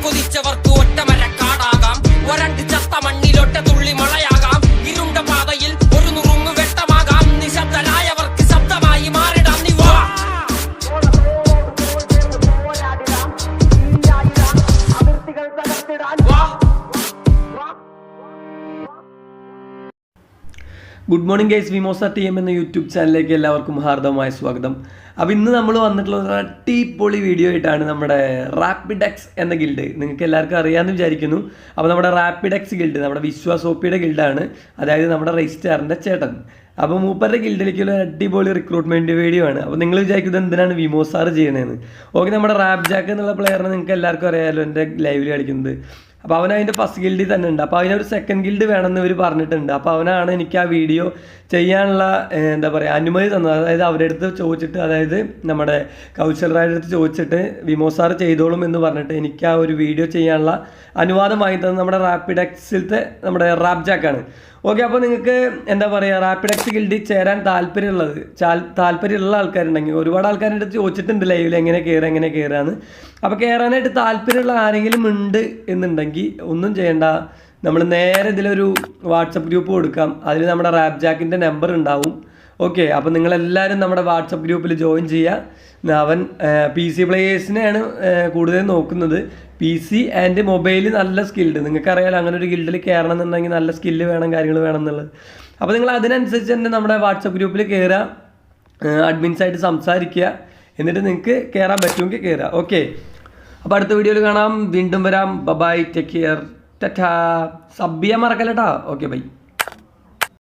കൊതിച്ചവർക്ക് ഒറ്റമര good morning guys വിമോസ T M എന്ന യൂട്യൂബ് ചാനലിലേക്ക് എല്ലാവർക്കും ഹാർദവമായ സ്വാഗതം. അപ്പോൾ ഇന്ന് നമ്മൾ വന്നിട്ടുള്ള ഒരു അടിപൊളി വീഡിയോ ആയിട്ടാണ് നമ്മുടെ റാപ്പിഡ് എക്സ് എന്ന ഗിൽഡ് നിങ്ങൾക്ക് എല്ലാവർക്കും അറിയാമെന്ന് വിചാരിക്കുന്നു. അപ്പോൾ നമ്മുടെ റാപ്പിഡ് എക്സ് ഗിൽഡ് നമ്മുടെ വിശ്വാസ് ഒപ്പിയുടെ ഗിൽഡാണ് അതായത് നമ്മുടെ രജിസ്റ്റാറിന്റെ ചേട്ടൻ. അപ്പോൾ മൂപ്പരുടെ ഗിൽഡിലേക്കുള്ള അടിപൊളി റിക്രൂട്ട്മെന്റ് വീഡിയോ ആണ്. അപ്പോൾ നിങ്ങൾ വിചാരിക്കുന്നത് എന്തിനാണ് വിമോസാർ ചെയ്യണതെന്ന് ഓക്കെ നമ്മുടെ റാപ്പ് എന്നുള്ള പ്ലെയറിനെ നിങ്ങൾക്ക് എല്ലാവർക്കും അറിയാമല്ലോ എന്റെ ലൈവിൽ കളിക്കുന്നത് അപ്പോൾ അവൻ അതിന്റെ ഫസ്റ്റ് ഗിൽഡിൽ തന്നെ ഉണ്ട്. അപ്പോൾ അതിനൊരു സെക്കൻഡ് ഗിൽഡ് വേണമെന്ന് ഇവർ പറഞ്ഞിട്ടുണ്ട്. അപ്പോൾ അവനാണ് എനിക്ക് ആ വീഡിയോ ചെയ്യാനുള്ള എന്താ പറയുക അനുമതി തന്നത്. അതായത് അവരുടെ അടുത്ത് ചോദിച്ചിട്ട് അതായത് നമ്മുടെ കൗശലറായുടെ അടുത്ത് ചോദിച്ചിട്ട് വിമോ സാർ ചെയ്തോളും എന്ന് പറഞ്ഞിട്ട് എനിക്ക് ആ ഒരു വീഡിയോ ചെയ്യാനുള്ള അനുവാദം വാങ്ങി തന്നത് നമ്മുടെ റാപ്പിഡ് എക്സിലത്തെ നമ്മുടെ റാപ്പ് ജാക്കാണ് ഓക്കെ അപ്പോൾ നിങ്ങൾക്ക് എന്താ പറയുക റാപ്പിഡ് എക്സ് ഗിൽഡിൽ ചേരാൻ താല്പര്യമുള്ളത് താല്പര്യമുള്ള ആൾക്കാരുണ്ടെങ്കിൽ ഒരുപാട് ആൾക്കാരുടെ അടുത്ത് ചോദിച്ചിട്ടുണ്ട് ലൈവിൽ എങ്ങനെ കയറുക എങ്ങനെ കയറാന്ന് അപ്പോൾ കയറാനായിട്ട് താല്പര്യമുള്ള ആരെങ്കിലും ഉണ്ട് എന്നുണ്ടെങ്കിൽ ഒന്നും ചെയ്യണ്ട. നമ്മൾ നേരെ ഇതിലൊരു വാട്സപ്പ് ഗ്രൂപ്പ് കൊടുക്കാം. അതിൽ നമ്മുടെ റാപ്പ് ജാക്കിന്റെ നമ്പർ ഉണ്ടാവും. ഓക്കെ അപ്പോൾ നിങ്ങളെല്ലാവരും നമ്മുടെ വാട്സപ്പ് ഗ്രൂപ്പിൽ ജോയിൻ ചെയ്യുക. അവൻ പി സി പ്ലേയേഴ്സിനെയാണ് കൂടുതൽ നോക്കുന്നത്. പി സി ആൻഡ് മൊബൈൽ നല്ല സ്കിൽഡ് നിങ്ങൾക്കറിയാലോ അങ്ങനെ ഒരു ഗിൽഡിൽ കയറണം എന്നുണ്ടെങ്കിൽ നല്ല സ്കില്ല് വേണം കാര്യങ്ങൾ വേണം എന്നുള്ളത്. അപ്പോൾ നിങ്ങൾ അതിനനുസരിച്ച് തന്നെ നമ്മുടെ വാട്സപ്പ് ഗ്രൂപ്പിൽ കയറുക അഡ്മിൻസായിട്ട് സംസാരിക്കുക. എന്നിട്ട് നിങ്ങൾക്ക് കയറാൻ പറ്റുമെങ്കിൽ കയറുക ഓക്കെ. അപ്പോൾ അടുത്ത വീഡിയോയിൽ കാണാം. വീണ്ടും വരാം. Bye bye take care tata sub മറക്കല്ലട്ടാ. Okay bye